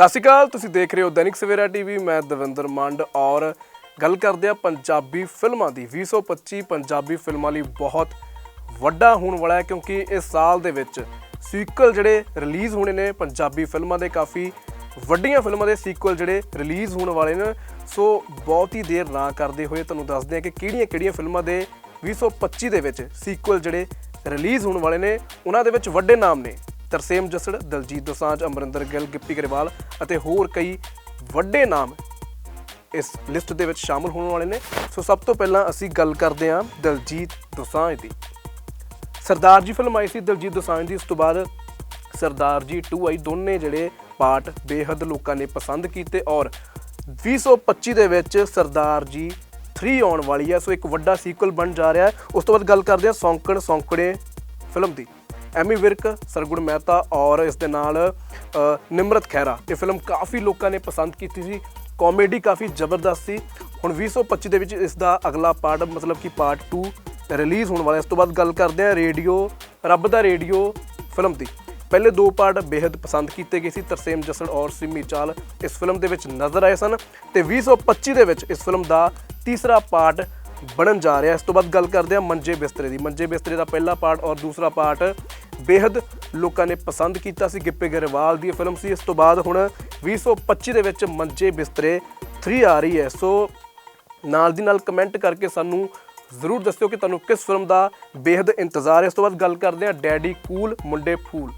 ਸਤਿ ਸ਼੍ਰੀ ਅਕਾਲ, ਤੁਸੀਂ ਦੇਖ ਰਹੇ ਹੋ ਦੈਨਿਕ ਸਵੇਰਾ ਟੀਵੀ, ਮੈਂ ਦਵਿੰਦਰ ਮੰਡ ਔਰ ਗੱਲ ਕਰਦੇ ਆ ਪੰਜਾਬੀ ਫਿਲਮਾਂ ਦੀ। 2025 ਪੰਜਾਬੀ ਫਿਲਮਾਂ ਲਈ ਬਹੁਤ ਵੱਡਾ ਹੋਣ ਵਾਲਾ ਹੈ ਕਿਉਂਕਿ ਇਸ ਸਾਲ ਦੇ ਵਿੱਚ ਸੀਕੁਅਲ ਜਿਹੜੇ ਰਿਲੀਜ਼ ਹੋਣੇ ਨੇ ਪੰਜਾਬੀ ਫਿਲਮਾਂ ਦੇ, ਕਾਫੀ ਵੱਡੀਆਂ ਫਿਲਮਾਂ ਦੇ ਸੀਕੁਅਲ ਜਿਹੜੇ ਰਿਲੀਜ਼ ਹੋਣ ਵਾਲੇ ਨੇ। ਸੋ ਬਹੁਤ ਹੀ ਦੇਰ ਨਾ ਕਰਦੇ ਹੋਏ ਤੁਹਾਨੂੰ ਦੱਸਦੇ ਹਾਂ ਕਿ ਕਿਹੜੀਆਂ-ਕਿਹੜੀਆਂ ਫਿਲਮਾਂ ਦੇ 2025 ਦੇ ਵਿੱਚ ਸੀਕੁਅਲ ਜਿਹੜੇ ਰਿਲੀਜ਼ ਹੋਣ ਵਾਲੇ ਨੇ, ਉਹਨਾਂ ਦੇ ਵਿੱਚ ਵੱਡੇ ਨਾਮ ਨੇ। ਤਰਸੇਮ ਜਸੜ, ਦਲਜੀਤ ਦੋਸਾਂਝ, ਅਮਰਿੰਦਰ ਗਿੱਲ, ਗਿੱਪੀ ਗਰੇਵਾਲ ਅਤੇ ਹੋਰ ਕਈ ਵੱਡੇ ਨਾਮ ਇਸ ਲਿਸਟ ਦੇ ਵਿੱਚ ਸ਼ਾਮਲ ਹੋਣ ਵਾਲੇ ਨੇ। ਸੋ ਸਭ ਤੋਂ ਪਹਿਲਾਂ ਅਸੀਂ ਗੱਲ ਕਰਦੇ ਹਾਂ ਦਲਜੀਤ ਦੋਸਾਂਝ ਦੀ। ਸਰਦਾਰ ਜੀ ਫਿਲਮ ਆਈ ਸੀ ਦਲਜੀਤ ਦੋਸਾਂਝ ਦੀ। ਉਸ ਤੋਂ ਬਾਅਦ ਸਰਦਾਰ ਜੀ 2 ਆਈ ਦੋਨੇ ਜਿਹੜੇ ਪਾਰਟ ਬੇਹੱਦ ਲੋਕਾਂ ਨੇ ਪਸੰਦ ਕੀਤੇ ਔਰ 2025 ਦੇ ਵਿੱਚ ਸਰਦਾਰ ਜੀ 3 ਆਉਣ ਵਾਲੀ ਹੈ ਸੋ ਇੱਕ ਵੱਡਾ ਸੀਕਵਲ ਬਣ ਜਾ ਰਿਹਾ ਹੈ। ਉਸ ਤੋਂ ਬਾਅਦ ਗੱਲ ਕਰਦੇ ਹਾਂ ਸੌਂਕਣ ਸੌਂਕੜੇ ਫਿਲਮ ਦੀ। ਐਮੀ ਵਿਰਕ, ਸਰਗੁਣ ਮਹਿਤਾ ਔਰ ਇਸ ਦੇ ਨਾਲ ਨਿਮਰਤ ਖਹਿਰਾ। ਇਹ ਫਿਲਮ ਕਾਫੀ ਲੋਕਾਂ ਨੇ ਪਸੰਦ ਕੀਤੀ ਸੀ, ਕਾਮੇਡੀ ਕਾਫੀ ਜ਼ਬਰਦਸਤ ਸੀ। ਹੁਣ 2025 ਦੇ ਵਿੱਚ ਇਸ ਦਾ ਅਗਲਾ ਪਾਰਟ, ਮਤਲਬ ਕਿ ਪਾਰਟ 2 ਰਿਲੀਜ਼ ਹੋਣ ਵਾਲਾ ਇਸ ਤੋਂ ਬਾਅਦ ਗੱਲ ਕਰਦੇ ਹਾਂ ਰੇਡੀਓ, ਰੱਬ ਦਾ ਰੇਡੀਓ ਫਿਲਮ ਦੀ। ਪਹਿਲੇ ਦੋ ਪਾਰਟ ਬੇहद ਪਸੰਦ ਕੀਤੇ ਗਏ ਸੀ, ਤਰਸੇਮ ਜਸੜ ਔਰ ਸਿੰਮੀ ਚਾਲ ਇਸ ਫਿਲਮ ਦੇ ਵਿੱਚ ਨਜ਼ਰ ਆਏ ਸਨ। ਤੇ 2025 ਦੇ ਵਿੱਚ ਇਸ ਫਿਲਮ ਦਾ ਤੀਸਰਾ ਪਾਰਟ ਬਣਨ ਜਾ ਰਿਹਾ ਇਸ ਤੋਂ ਬਾਅਦ ਗੱਲ ਕਰਦੇ ਹਾਂ ਮੰਜੇ ਬਿਸਤਰੇ ਦੀ। ਮੰਜੇ ਬਿਸਤਰੇ ਦਾ ਪਹਿਲਾ ਪਾਰਟ ਔਰ ਦੂਸਰਾ ਪਾਰਟ ਬੇहद ਲੋਕਾਂ ਨੇ ਪਸੰਦ ਕੀਤਾ ਸੀ ਗਿੱਪੇ ਗਰੇਵਾਲ ਦੀ ਫਿਲਮ ਸੀ। ਇਸ ਤੋਂ ਬਾਅਦ ਹੁਣ 2025 ਦੇ ਵਿੱਚ ਮੰਜੇ ਬਿਸਤਰੇ 3 ਆ ਰਹੀ ਹੈ। ਸੋ ਨਾਲ ਦੀ ਨਾਲ ਕਮੈਂਟ ਕਰਕੇ ਸਾਨੂੰ ਜ਼ਰੂਰ ਦੱਸਿਓ ਕਿ ਤੁਹਾਨੂੰ ਕਿਸ ਫਿਲਮ ਦਾ ਬੇहद ਇੰਤਜ਼ਾਰ ਹੈ। ਇਸ ਤੋਂ ਬਾਅਦ ਗੱਲ ਕਰਦੇ ਹਾਂ ਡੈਡੀ ਕੂਲ, ਮੁੰਡੇ ਫੂਲ।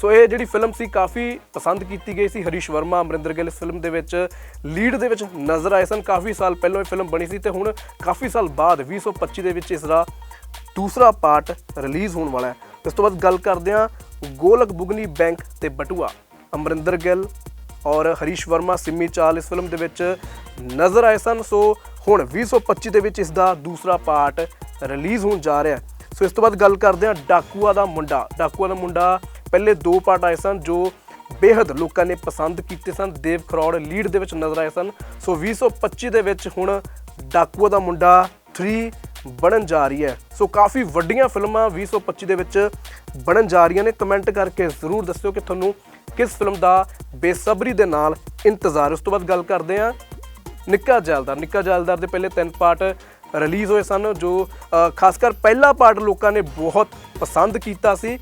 ਸੋ ਇਹ ਜਿਹੜੀ ਫਿਲਮ ਸੀ ਕਾਫੀ ਪਸੰਦ ਕੀਤੀ ਗਈ ਸੀ। ਹਰੀਸ਼ ਵਰਮਾ, ਅਮਰਿੰਦਰ ਗਿੱਲ ਫਿਲਮ ਦੇ ਵਿੱਚ ਲੀਡ ਦੇ ਵਿੱਚ ਨਜ਼ਰ ਆਏ ਸਨ। ਕਾਫੀ ਸਾਲ ਪਹਿਲਾਂ ਇਹ ਫਿਲਮ ਬਣੀ ਸੀ ਤੇ ਹੁਣ ਕਾਫੀ ਸਾਲ ਬਾਅਦ 2025 ਦੇ ਵਿੱਚ ਇਸ ਦਾ ਦੂਸਰਾ ਪਾਰਟ ਰਿਲੀਜ਼ ਹੋਣ ਵਾਲਾ ਹੈ। ਇਸ ਤੋਂ ਬਾਅਦ ਗੱਲ ਕਰਦੇ ਹਾਂ ਗੋਲਕ ਬੁਗਨੀ ਬੈਂਕ ਤੇ ਬਟੂਆ। ਅਮਰਿੰਦਰ ਗਿੱਲ ਔਰ ਹਰੀਸ਼ ਵਰਮਾ ਸਿੰਮੀ ਚਾਲ ਇਸ ਫਿਲਮ ਦੇ ਵਿੱਚ ਨਜ਼ਰ ਆਏ ਸਨ। ਸੋ ਹੁਣ 2025 ਦੇ ਵਿੱਚ ਇਸ ਦਾ ਦੂਸਰਾ ਪਾਰਟ ਰਿਲੀਜ਼ ਹੋਣ ਜਾ ਰਿਹਾ ਸੋ ਇਸ ਤੋਂ ਬਾਅਦ ਗੱਲ ਕਰਦੇ ਹਾਂ ਡਾਕੂਆ ਦਾ ਮੁੰਡਾ। ਡਾਕੂਆ ਦਾ ਮੁੰਡਾ ਪਹਿਲੇ ਦੋ ਪਾਰਟ ਆਏ ਸਨ ਜੋ ਬੇहद ਲੋਕਾਂ ਨੇ ਪਸੰਦ ਕੀਤੇ ਸਨ। ਦੇਵ ਖਰੋੜ ਲੀਡ ਦੇ ਵਿੱਚ ਨਜ਼ਰ ਆਏ ਸਨ। ਸੋ 2025 ਦੇ ਵਿੱਚ ਹੁਣ ਡਾਕੂਆ ਦਾ ਮੁੰਡਾ 3 ਬਣਨ ਜਾ ਰਹੀ ਹੈ। ਸੋ ਕਾਫੀ ਵੱਡੀਆਂ ਫਿਲਮਾਂ 2025 ਦੇ ਵਿੱਚ ਬਣਨ ਜਾ ਰਹੀਆਂ ਨੇ। ਕਮੈਂਟ ਕਰਕੇ ਜ਼ਰੂਰ ਦੱਸਿਓ ਕਿ ਤੁਹਾਨੂੰ ਕਿਸ ਫਿਲਮ ਦਾ ਬੇਸਬਰੀ ਦੇ ਨਾਲ ਇੰਤਜ਼ਾਰ ਉਸ ਤੋਂ ਬਾਅਦ ਗੱਲ ਕਰਦੇ ਹਾਂ ਨਿੱਕਾ ਜੈਲਦਾਰ। ਨਿੱਕਾ ਜੈਲਦਾਰ ਦੇ ਪਹਿਲੇ ਤਿੰਨ ਪਾਰਟ ਰਿਲੀਜ਼ ਹੋਏ ਸਨ, ਜੋ ਖਾਸ ਕਰ ਪਹਿਲਾ ਪਾਰਟ ਲੋਕਾਂ ਨੇ ਬਹੁਤ ਪਸੰਦ ਕੀਤਾ ਸੀ।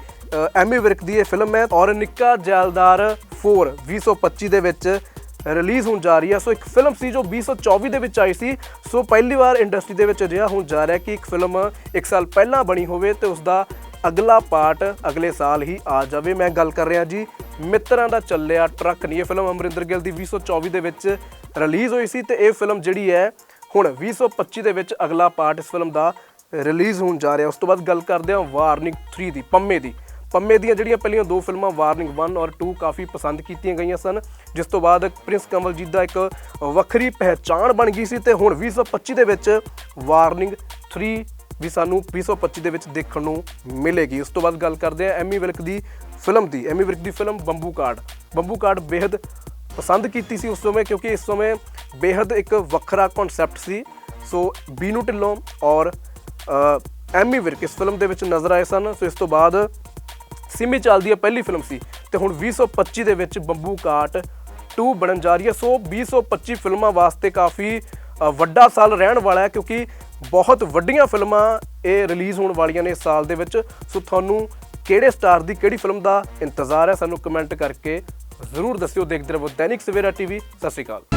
ਐਮੀ ਵਿਰਕ ਦੀ ਇਹ ਫਿਲਮ ਹੈ ਔਰ ਨਿੱਕਾ ਜੈਲਦਾਰ 4 2025 ਦੇ ਵਿੱਚ ਰਿਲੀਜ਼ ਹੋਣ ਜਾ ਰਹੀ ਹੈ। ਸੋ ਇੱਕ ਫਿਲਮ ਸੀ ਜੋ 2024 ਦੇ ਵਿੱਚ ਆਈ ਸੀ। ਸੋ ਪਹਿਲੀ ਵਾਰ ਇੰਡਸਟਰੀ ਦੇ ਵਿੱਚ ਅਜਿਹਾ ਹੋਣ ਜਾ ਰਿਹਾ ਕਿ ਇੱਕ ਫਿਲਮ ਇੱਕ ਸਾਲ ਪਹਿਲਾਂ ਬਣੀ ਹੋਵੇ ਤੇ ਉਸ ਦਾ ਅਗਲਾ ਪਾਰਟ ਅਗਲੇ ਸਾਲ ਹੀ ਆ ਜਾਵੇ। ਮੈਂ ਗੱਲ ਕਰ ਰਿਹਾ ਜੀ, ਮਿੱਤਰਾਂ ਦਾ ਚੱਲਿਆ ਟਰੱਕ ਨਹੀਂ ਇਹ ਫਿਲਮ ਅਮਰਿੰਦਰ ਗਿੱਲ ਦੀ 2024 ਦੇ ਵਿੱਚ ਰਿਲੀਜ਼ ਹੋਈ ਸੀ ਤੇ ਇਹ ਫਿਲਮ ਜਿਹੜੀ ਹੈ, ਹੁਣ 2025 ਦੇ ਵਿੱਚ ਅਗਲਾ ਪਾਰਟ ਇਸ ਫਿਲਮ ਦਾ ਰਿਲੀਜ਼ ਹੋਣ ਜਾ ਰਿਹਾ। ਉਸ ਤੋਂ ਬਾਅਦ ਗੱਲ ਕਰਦੇ ਹਾਂ ਵਾਰਨਿੰਗ 3 ਦੀ, ਪੰਮੇ ਦੀ। ਪੰਮੇ ਦੀਆਂ ਜਿਹੜੀਆਂ ਪਹਿਲੀਆਂ ਦੋ ਫਿਲਮਾਂ ਵਾਰਨਿੰਗ 1 ਔਰ 2 ਕਾਫੀ ਪਸੰਦ ਕੀਤੀਆਂ ਗਈਆਂ ਸਨ। ਜਿਸ ਤੋਂ ਬਾਅਦ ਪ੍ਰਿੰਸ ਕਮਲਜੀਤ ਦਾ ਇੱਕ ਵੱਖਰੀ ਪਹਿਚਾਣ ਬਣ ਗਈ ਸੀ ਤੇ ਹੁਣ 2025 ਦੇ ਵਿੱਚ ਵਾਰਨਿੰਗ 3 ਵੀ ਸਾਨੂੰ 2025 ਦੇ ਵਿੱਚ ਦੇਖਣ ਨੂੰ ਮਿਲੇਗੀ। ਉਸ ਤੋਂ ਬਾਅਦ ਗੱਲ ਕਰਦੇ ਆ ਐਮੀ ਵਿਲਕ ਦੀ ਫਿਲਮ ਦੀ। ਐਮੀ ਵਿਰਕ ਦੀ film Bambukat. Bambukat ਬੇहद ਪਸੰਦ ਕੀਤੀ ਸੀ ਉਸ ਸਮੇਂ ਕਿਉਂਕਿ ਇਸ ਸਮੇਂ ਬੇहद ਇੱਕ ਵੱਖਰਾ ਕਨਸੈਪਟ ਸੀ। ਸੋ ਬੀਨੂ ਢਿੱਲੋਂ ਔਰ ਐਮੀ ਵਿਰਕ ਇਸ ਫਿਲਮ ਦੇ ਵਿੱਚ ਨਜ਼ਰ ਆਏ ਸਨ। ਸੋ ਇਸ ਤੋਂ ਬਾਅਦ ਸਿਮੀ ਚਾਲ ਦੀ ਪਹਿਲੀ ਫਿਲਮ ਸੀ ਤੇ ਹੁਣ 2025 ਦੇ ਵਿੱਚ ਬੰਬੂ ਕਾਟ 2 ਬਣਨ ਜਾ ਰਹੀ ਹੈ। ਸੋ 2025 ਫਿਲਮਾਂ ਵਾਸਤੇ ਕਾਫੀ ਵੱਡਾ ਸਾਲ ਰਹਿਣ ਵਾਲਾ ਹੈ ਕਿਉਂਕਿ ਬਹੁਤ ਵੱਡੀਆਂ ਫਿਲਮਾਂ ਇਹ ਰਿਲੀਜ਼ ਹੋਣ ਵਾਲੀਆਂ ਨੇ ਇਸ ਸਾਲ ਦੇ ਵਿੱਚ। ਸੋ ਤੁਹਾਨੂੰ ਕਿਹੜੇ ਸਟਾਰ ਦੀ ਕਿਹੜੀ ਫਿਲਮ ਦਾ ਇੰਤਜ਼ਾਰ ਹੈ ਸਾਨੂੰ ਕਮੈਂਟ ਕਰਕੇ ਜ਼ਰੂਰ ਦੱਸਿਓ। ਦੇਖਦੇ ਰਹੋ ਦੈਨਿਕ ਸਵੇਰਾ ਟੀਵੀ, ਸਤਿ ਸ਼੍ਰੀ ਅਕਾਲ।